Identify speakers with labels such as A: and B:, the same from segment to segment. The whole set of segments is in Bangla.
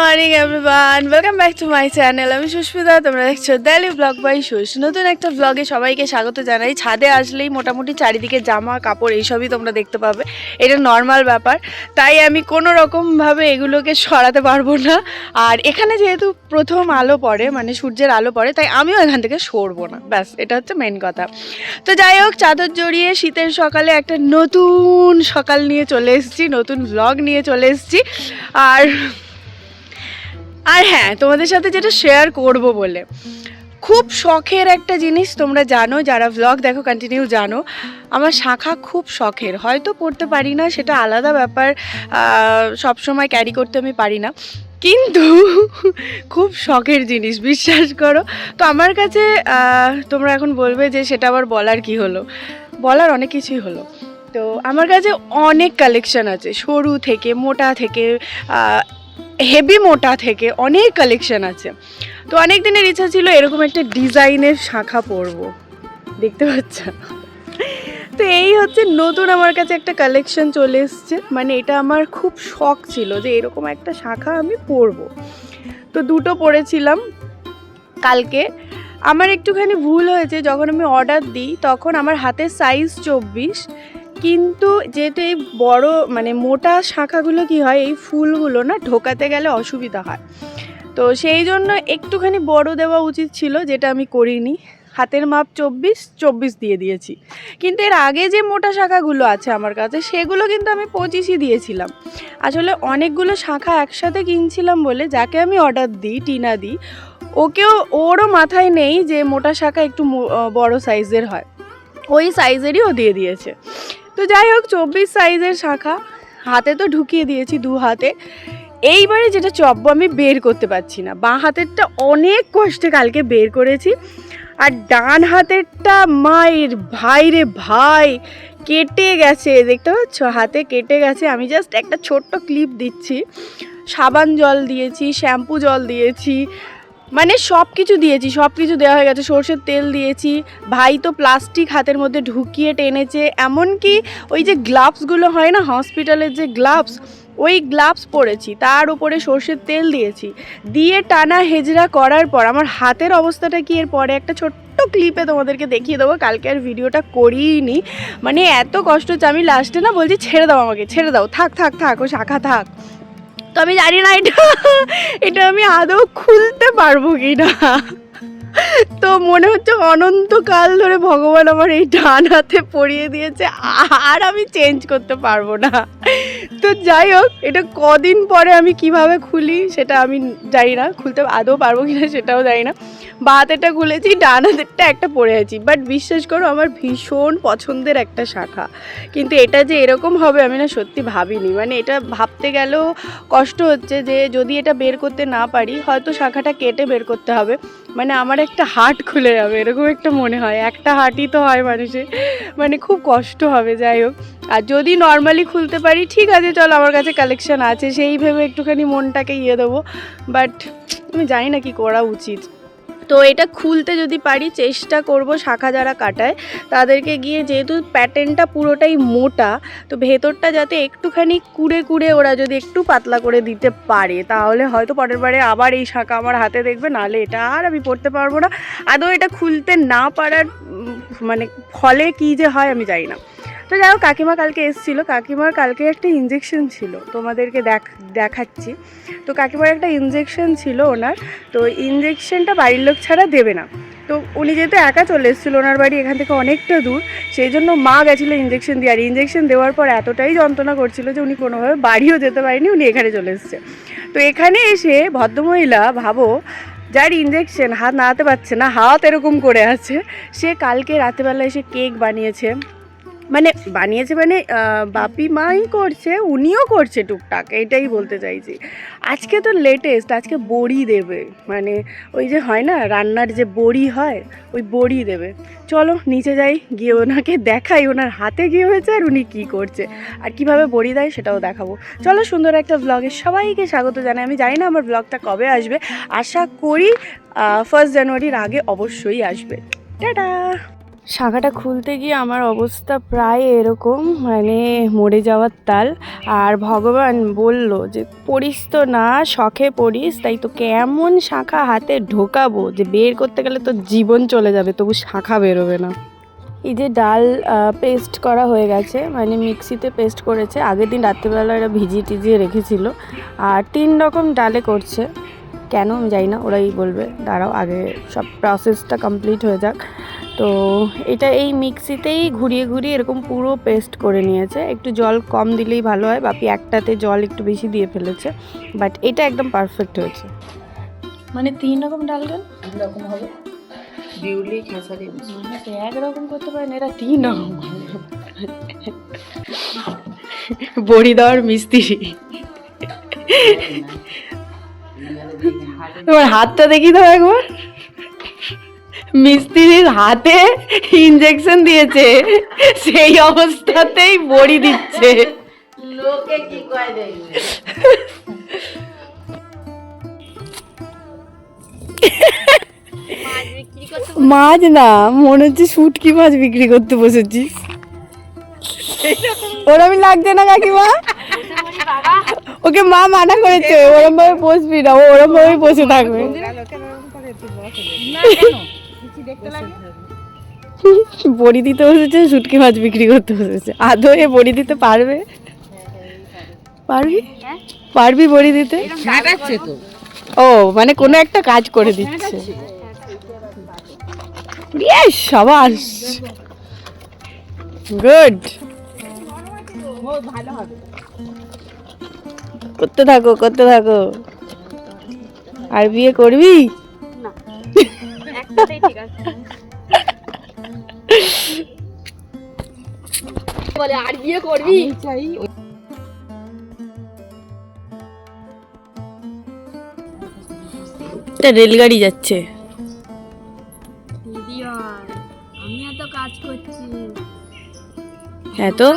A: Morning everyone welcome back to my channel আমি সুস্মিতা, তোমরা দেখছ ডেলি ব্লগ বাই সুস নতুন একটা ব্লগে সবাইকে স্বাগত জানাই। ছাদে আসলেই মোটামুটি চারিদিকে জামা, কাপড় এইসবই তোমরা দেখতে পাবে। এটা নর্মাল ব্যাপার। তাই আমি কোনো রকমভাবে এগুলোকে সরাতে পারব না। আর এখানে যেহেতু প্রথম আলো পড়ে মানে সূর্যের আলো পড়ে, তাই আমিও এখান থেকে সরবো না। ব্যাস, এটা হচ্ছে মেন কথা। তো যাই হোক, চাদর জড়িয়ে শীতের সকালে একটা নতুন সকাল নিয়ে চলে এসেছি, নতুন ব্লগ নিয়ে চলে এসেছি। আর আর হ্যাঁ তোমাদের সাথে যেটা শেয়ার করব বলে। খুব শখের একটা জিনিস তোমরা জানো, যারা ভ্লগ দেখো কন্টিনিউ জানো, আমার শাখা খুব শখের। হয়তো পড়তে পারি না, সেটা আলাদা ব্যাপার সব সময় ক্যারি করতে আমি পারি না। কিন্তু খুব শখের জিনিস, বিশ্বাস করো। তো আমার কাছে তোমরা এখন বলবে যে সেটা আবার বলার কি হলো? বলার অনেক কিছুই হলো। তো আমার কাছে অনেক কালেকশন আছে, সরু থেকে, মোটা থেকে হেভি মোটা থেকে অনেক কালেকশন আছে। তো অনেক দিনের ইচ্ছা ছিল এরকম একটা ডিজাইনের শাখা পরবো। দেখতে পাচ্ছ? তো এই হচ্ছে নতুন আমার কাছে একটা কালেকশন চলে এসছে। মানে এটা আমার খুব শখ ছিল যে এরকম একটা শাখা আমি পরবো। তো দুটো পরেছিলাম কালকে। আমার একটুখানি ভুল হয়েছে, যখন আমি অর্ডার দিই, তখন আমার হাতের সাইজ চব্বিশ। কিন্তু যেহেতু এই বড় মানে মোটা শাখাগুলো কি হয়, এই ফুলগুলো না ঢোকাতে গেলে অসুবিধা হয়। তো সেই জন্য একটুখানি বড় দেওয়া উচিত ছিল, যেটা আমি করিনি। হাতের মাপ চব্বিশ চব্বিশ দিয়ে দিয়েছি। কিন্তু এর আগে যে মোটা শাখাগুলো আছে আমার কাছে, সেগুলো কিন্তু আমি পঁচিশই দিয়েছিলাম। আসলে অনেকগুলো শাখা একসাথে কিনছিলাম বলে যাকে আমি অর্ডার দিই, টিনা দিই, ওকেও, ওরও মাথায় নেই যে মোটা শাখা একটু বড় সাইজের হয়। ওই সাইজেরই ও দিয়ে দিয়েছে। তো যাই হোক, চব্বিশ সাইজের শাখা। হাতে তো ঢুকিয়ে দিয়েছি দু হাতে। এইবারে যেটা চব্ব আমি বের করতে পারছি না। বাঁ হাতেরটা অনেক কষ্টে কালকে বের করেছি। আর ডান হাতেরটা, মায়ের ভাই রে ভাই, কেটে গেছে। দেখতে পাচ্ছ? হাতে কেটে গেছে। আমি জাস্ট একটা ছোট্ট ক্লিপ দিচ্ছি। সাবান জল দিয়েছি, শ্যাম্পু জল দিয়েছি মানে সব কিছু দিয়েছি সব কিছু দেওয়া হয়ে গেছে। সর্ষের তেল দিয়েছি, ভাই তো প্লাস্টিক হাতের মধ্যে ঢুকিয়ে টেনেছে, এমনকি ওই যে গ্লাভসগুলো হয় না হসপিটালের যে গ্লাভস ওই গ্লাভস পরেছি, তার উপরে সর্ষের তেল দিয়েছি। দিয়ে টানা হেজরা করার পর, আমার হাতের অবস্থাটা কি? এর পরে একটা ছোট্ট ক্লিপে তোমাদেরকে দেখিয়ে দেবো, কালকে আর ভিডিওটা করিনি মানে এত কষ্ট হচ্ছে, আমি লাস্টে না বলছি, ছেড়ে দাও আমাকে, ছেড়ে দাও, থাক থাক থাক, ও শাখা থাক। তো আমি জানি না এটা এটা আমি আদৌ খুলতে পারব কি না তো মনে হচ্ছে অনন্তকাল ধরে ভগবান আমার এই ডান হাতে পরিয়ে দিয়েছে, আর আমি চেঞ্জ করতে পারব না। তো যাই হোক, এটা কদিন পরে আমি কীভাবে খুলি সেটা আমি জানি না, খুলতে আদৌ পারব কিনা সেটাও জানি না। বা হাতেরটা খুলেছি, ডান হাতেরটা একটা পরে আছি। বাট বিশ্বাস করো, আমার ভীষণ পছন্দের একটা শাখা। কিন্তু এটা যে এরকম হবে আমি না সত্যি ভাবিনি। মানে এটা ভাবতে গেলেও কষ্ট হচ্ছে যে যদি এটা বের করতে না পারি, হয়তো শাখাটা কেটে বের করতে হবে। মানে আমার একটা হাট খুলে যাবে, এরকম একটা মনে হয়। একটা হাটই তো হয় মানুষের। মানে খুব কষ্ট হবে, যাই হোক। আর যদি নর্মালি খুলতে পারি, ঠিক আছে, চল, আমার কাছে কালেকশন আছে। সেই ভেবে একটুখানি মনটাকে ইয়ে দেবো। বাট আমি জানি না কি করা উচিত। তো এটা খুলতে যদি পারি, চেষ্টা করব শাখা যারা কাটায়, তাদেরকে গিয়ে যেহেতু প্যাটার্নটা পুরোটাই মোটা, তো ভেতরটা যাতে একটুখানি কুড়ে কুড়ে ওরা যদি একটু পাতলা করে দিতে পারে, তাহলে হয়তো পরের বারে আবার এই শাখা আমার হাতে দেখবে, নাহলে এটা আর আমি পড়তে পারব না। আদৌ এটা খুলতে না পারার মানে ফলে কী যে হয় আমি জানি না। তো যাই হোক, কাকিমা কালকে এসেছিল। কাকিমার কালকে একটা ইঞ্জেকশন ছিল, তোমাদেরকে দেখ, দেখাচ্ছি। তো কাকিমার একটা ইঞ্জেকশন ছিল ওনার, তো ইঞ্জেকশনটা বাড়ির লোক ছাড়া দেবে না। তো উনি যেহেতু একা চলে এসেছিল, ওনার বাড়ি এখান থেকে অনেকটা দূর, সেই জন্য মা গেছিল ইঞ্জেকশন দিয়ে। আর ইঞ্জেকশন দেওয়ার পর এতটাই যন্ত্রণা করছিল যে উনি কোনোভাবে বাড়িও যেতে পারেনি, উনি এখানে চলে এসেছে। তো এখানে এসে ভদ্রমহিলা ভাবো, যার ইঞ্জেকশন হাত নাড়াতে পারছে না, হাত এরকম করে আছে, সে কালকে রাতেবেলা এসে কেক বানিয়েছে। মানে বানিয়েছে মানে বাপি মাই করছে, উনিও করছে টুকটাক এটাই বলতে চাইছি। আজকে তো লেটেস্ট আজকে বড়ি দেবে। মানে ওই যে হয় না, রান্নার যে বড়ি হয়, ওই বড়ি দেবে। চলো, নিচে যাই, গিয়ে ওনাকে দেখাই, ওনার হাতে গিয়ে হয়েছে আর উনি কী করছে। আর কীভাবে বড়ি দেয় সেটাও দেখাবো। চলো, সুন্দর একটা ব্লগে সবাইকে স্বাগত জানাই। আমি জানি না আমার ব্লগটা কবে আসবে। আশা করি ফার্স্ট জানুয়ারির আগে অবশ্যই আসবে। টাটা! শাখাটা খুলতে গিয়ে আমার অবস্থা প্রায় এরকম মানে মরে যাওয়ার তাল। আর ভগবান বলল যে, পড়িস তো না, শখে পড়িস, তাই তো কেমন শাখা হাতে ঢোকাবো যে, বের করতে গেলে তো জীবন চলে যাবে, তবু শাখা বেরোবে না। এই যে ডাল পেস্ট করা হয়ে গেছে মানে মিক্সিতে পেস্ট করেছে। আগের দিন রাত্রিবেলা এরা ভিজিয়ে টিজিয়ে রেখেছিল। আর তিন রকম ডালে করছে। কেন আমি জানি না, ওরাই বলবে। দাঁড়াও, আগে সব প্রসেসটা কমপ্লিট হয়ে যাক। তো এটা এই মিক্সিতেই ঘুরিয়ে ঘুরিয়ে এরকম পুরো পেস্ট করে নিয়েছে। একটু জল কম দিলেই ভালো হয় বাপি একটাতে জল একটু বেশি দিয়ে ফেলেছে বাট এটা একদম পারফেক্ট হয়েছে। মানে তিন রকম ডাল কেন
B: এরকম হবে। বিউলি খেসারি
A: একরকম করতে পারে না এরা তিন রকম। বড়ি দেওয়ার মিস্ত্রি তোমার হাতটা দেখি তো একবার। মিস্ত্রির হাতে ইঞ্জেকশন দিয়েছে। সেই অবস্থাতেই বড়ি দিচ্ছে।
B: লোকে কি কয় দেখবে
A: মাছ না মনে হচ্ছে শুটকি মাছ বিক্রি করতে বসেছিস ওরমই লাগছে না কাকিমা? ওকে মা মানা করেছে ওরম ভাবে বসবি না ও ওরম ভাবে বসে থাকবে। বড়ি দিতে বসেছে শুটকি মাছ বিক্রি করতে বসেছে। আদৌ এ বড়ি দিতে পারবে? পারবি? পারবি বড়ি দিতে? ও মানে কোনো একটা কাজ করে দিচ্ছে। সাবাস। গুড। করতে থাকো করতে থাকো। আর বিয়ে করবি?
C: বলে আর বিয়ে করবি?
B: চাই
A: এটা রেলগাড়ি যাচ্ছে।
C: আমি এত কাজ করছি।
A: হ্যাঁ তো।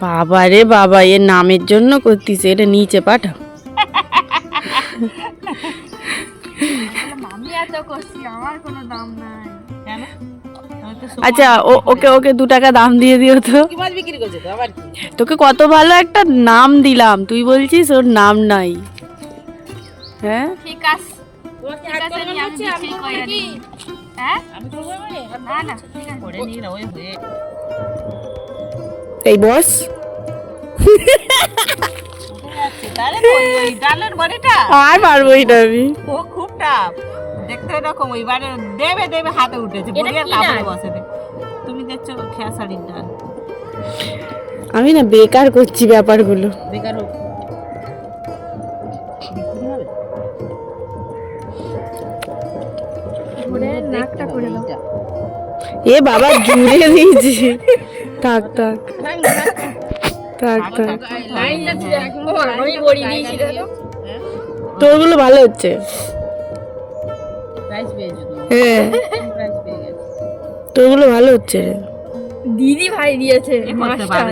A: বাবা রে বাবা এর নামের জন্য করতিস এটা নিচে পাঠা
C: আমি এত করছি আমার কোনো দাম নাই।
B: কেন?
A: আচ্ছা ও ওকে ওকে দু টাকা দাম দিয়ে দিও তো।
B: কি মাছ বিক্রি করছে তো? আবার কি?
A: তোকে কত ভালো একটা নাম দিলাম তুই বলছিস ওর নাম নাই। হ্যাঁ?
C: ঠিক আছে হ্যাঁ?
B: হয়ে
A: এই বস। আর পারবোই না আমি।
B: ও খুব টাপ দেখতে এরকম ওইবারে দেবে দেবে হাতে উঠেছে। বড়ি কাপড়ে বসে তুমি দেখছ খেসারির ডাল।
A: আমি না বেকার করছি ব্যাপারগুলো।
B: বেকার হোক। বিক্রি হবে
C: ঘুরে নাকটা করে দাও।
A: এ বাবা জুড়ে দিয়েছি। থাক থাক। থাক থাক।
C: দেখো।
A: তোরগুলো ভালো হচ্ছে। হ্যাঁ তোরগুলো ভালো হচ্ছে রে।
C: দিদি ভাই দিয়েছে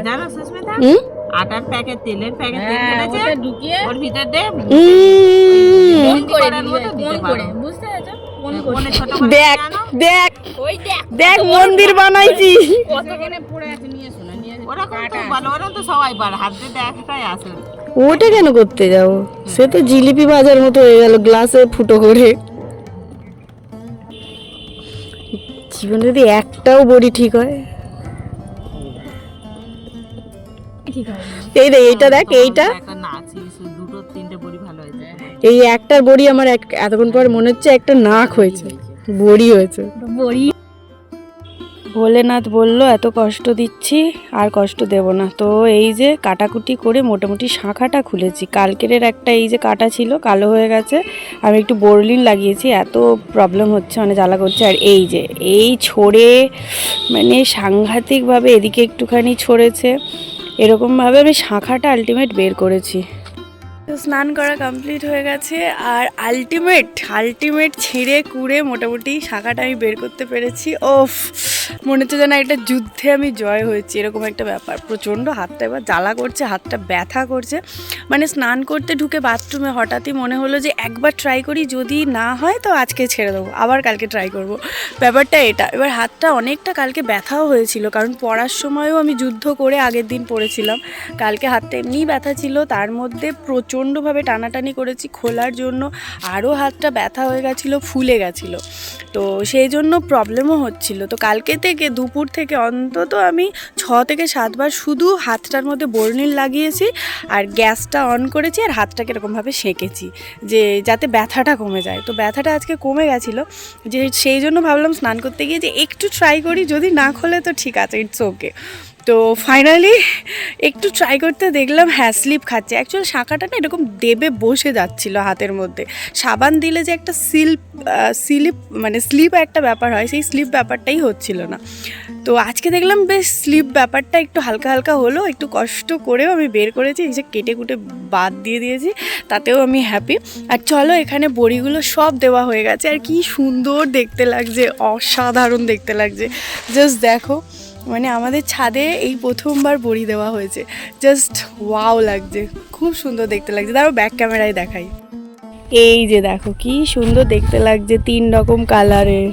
B: জানো সুস্মিতা?
A: হুম?
B: আটার প্যাকেট তেলের প্যাকেট ফেলেছে
C: ঢুকিয়ে
B: ওর ভিতর
C: ফোন করে ফোন করে। বুঝতে পেরেছ? করে।
A: দেখ দেখ
C: ওই দেখ
A: দেখ মন্দির বানাইছি।
B: তো তো
A: ওটা কেন করতে যাব? সে তো জিলিপি ভাজার মতো হয়ে গেল গ্লাসে ফুটো করে। জীবনে যদি একটাও বড়ি ঠিক হয়? এই দেখ এইটা দেখ এইটা।
B: একটা নাচি দুটো তিনটে বড়ি
A: এই একটার বড়ি আমার এক- এতক্ষণ পর মনে হচ্ছে একটা নাক হয়েছে বড়ি হয়েছে।
C: বড়ি
A: ভোলেনাথ বলল, এত কষ্ট দিচ্ছি, আর কষ্ট দেব না। তো এই যে কাটাকুটি করে মোটামুটি শাঁখাটা খুলেছি। কালকের একটা এই যে কাটা ছিল, কালো হয়ে গেছে, আমি একটু বোরলিন লাগিয়েছি, এত প্রবলেম হচ্ছে মানে জ্বালা করছে। আর এই যে, এই ছড়ে মানে সাংঘাতিকভাবে এদিকে একটুখানি ছড়েছে, এরকমভাবে আমি শাঁখাটা আলটিমেট বের করেছি। তো স্নান করা কমপ্লিট হয়ে গেছে, আর আলটিমেট আলটিমেট ছিঁড়ে, কুড়ে মোটামুটি শাঁখাটা আমি বের করতে পেরেছি। ওফ! মনে হচ্ছে যেন একটা যুদ্ধে আমি জয় হয়েছি, এরকম একটা ব্যাপার। প্রচণ্ড হাতটা এবার জ্বালা করছে, হাতটা ব্যথা করছে। মানে স্নান করতে ঢুকে বাথরুমে হঠাৎই মনে হলো যে একবার ট্রাই করি, যদি না হয় তো আজকে ছেড়ে দেবো, আবার কালকে ট্রাই করব। ব্যাপারটা এটা। এবার হাতটা অনেকটা কালকে ব্যথাও হয়েছিল, কারণ পড়ার সময়ও আমি যুদ্ধ করে আগের দিন পড়েছিলাম। কালকে হাতটা এমনিই ব্যথা ছিল, তার মধ্যে প্রচণ্ডভাবে টানাটানি করেছি, খোলার জন্য আরও হাতটা ব্যথা হয়ে গেছিল, ফুলে গেছিল। তো সেই জন্য প্রবলেমও হচ্ছিল। তো কালকে থেকে দুপুর থেকে অন্তত আমি ছ থেকে সাতবার শুধু হাতটার মধ্যে বর্ণিল লাগিয়েছি আর গ্যাসটা অন করেছি আর হাতটাকে এরকমভাবে সেঁকেছি যে যাতে ব্যথাটা কমে যায়। তো ব্যথাটা আজকে কমে গেছিল, যে সেই জন্য ভাবলাম স্নান করতে গিয়ে যে একটু ট্রাই করি, যদি না খোলে তো ঠিক আছে ইটস ওকে তো ফাইনালি একটু ট্রাই করতে দেখলাম হ্যাঁ স্লিপ খাচ্ছে। অ্যাকচুয়াল শাঁখাটা না এরকম দেবে বসে যাচ্ছিল হাতের মধ্যে। সাবান দিলে যে একটা সিল্প স্লিপ মানে স্লিপ একটা ব্যাপার হয়, সেই স্লিপ ব্যাপারটাই হচ্ছিল না। তো আজকে দেখলাম বেশ স্লিপ ব্যাপারটা একটু হালকা হালকা হলো, একটু কষ্ট করেও আমি বের করেছি, এই যে কেটে কুটে বাদ দিয়ে দিয়েছি, তাতেও আমি হ্যাপি আর চলো এখানে বড়িগুলো সব দেওয়া হয়ে গেছে, আর কি সুন্দর দেখতে লাগছে, অসাধারণ দেখতে লাগছে। জাস্ট দেখো। মানে আমাদের ছাদে এই প্রথমবার বড়ি দেওয়া হয়েছে জাস্ট ওয়াও লাগছে খুব সুন্দর দেখতে লাগছে তারও ব্যাক ক্যামেরায় দেখাই এই যে দেখো কি সুন্দর দেখতে লাগছে তিন রকম কালারের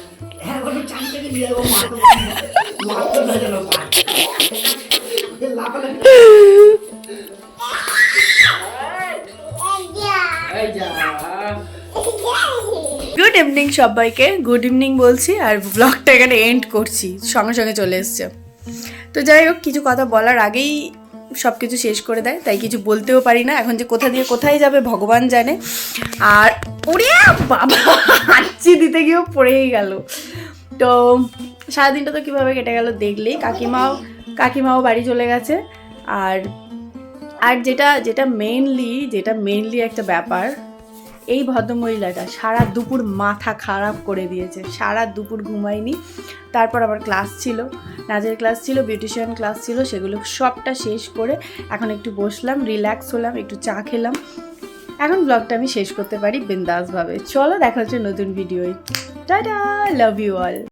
A: গুড ইভিনিং সবাইকে। গুড ইভিনিং বলছি আর ব্লগটা এখানে এন্ড করছি। সঙ্গে সঙ্গে চলে এসছে। তো যাই হোক, কিছু কথা বলার আগেই সব কিছু শেষ করে দেয়, তাই কিছু বলতেও পারি না। এখন যে কোথা দিয়ে কোথায় যাবে, ভগবান জানে। আর ওরে বাবা, হাঁচি দিতে গিয়েও পড়েই গেল। তো সারাদিনটা তো কীভাবে কেটে গেল দেখলেই। কাকিমাও কাকিমাও বাড়ি চলে গেছে। আর আর যেটা যেটা মেইনলি যেটা মেইনলি একটা ব্যাপার এই ভদ্রমহিলাটা সারা দুপুর মাথা খারাপ করে দিয়েছে। সারা দুপুর ঘুমায়নি। তারপর আবার ক্লাস ছিল, নাচের ক্লাস ছিল, বিউটিশিয়ান ক্লাস ছিল, সেগুলো সবটা শেষ করে এখন একটু বসলাম, রিল্যাক্স হলাম, একটু চা খেলাম। এখন ব্লগটা আমি শেষ করতে পারি বিন্দাসভাবে। চলো দেখা হচ্ছে নতুন ভিডিওয়। টাটা! Love you all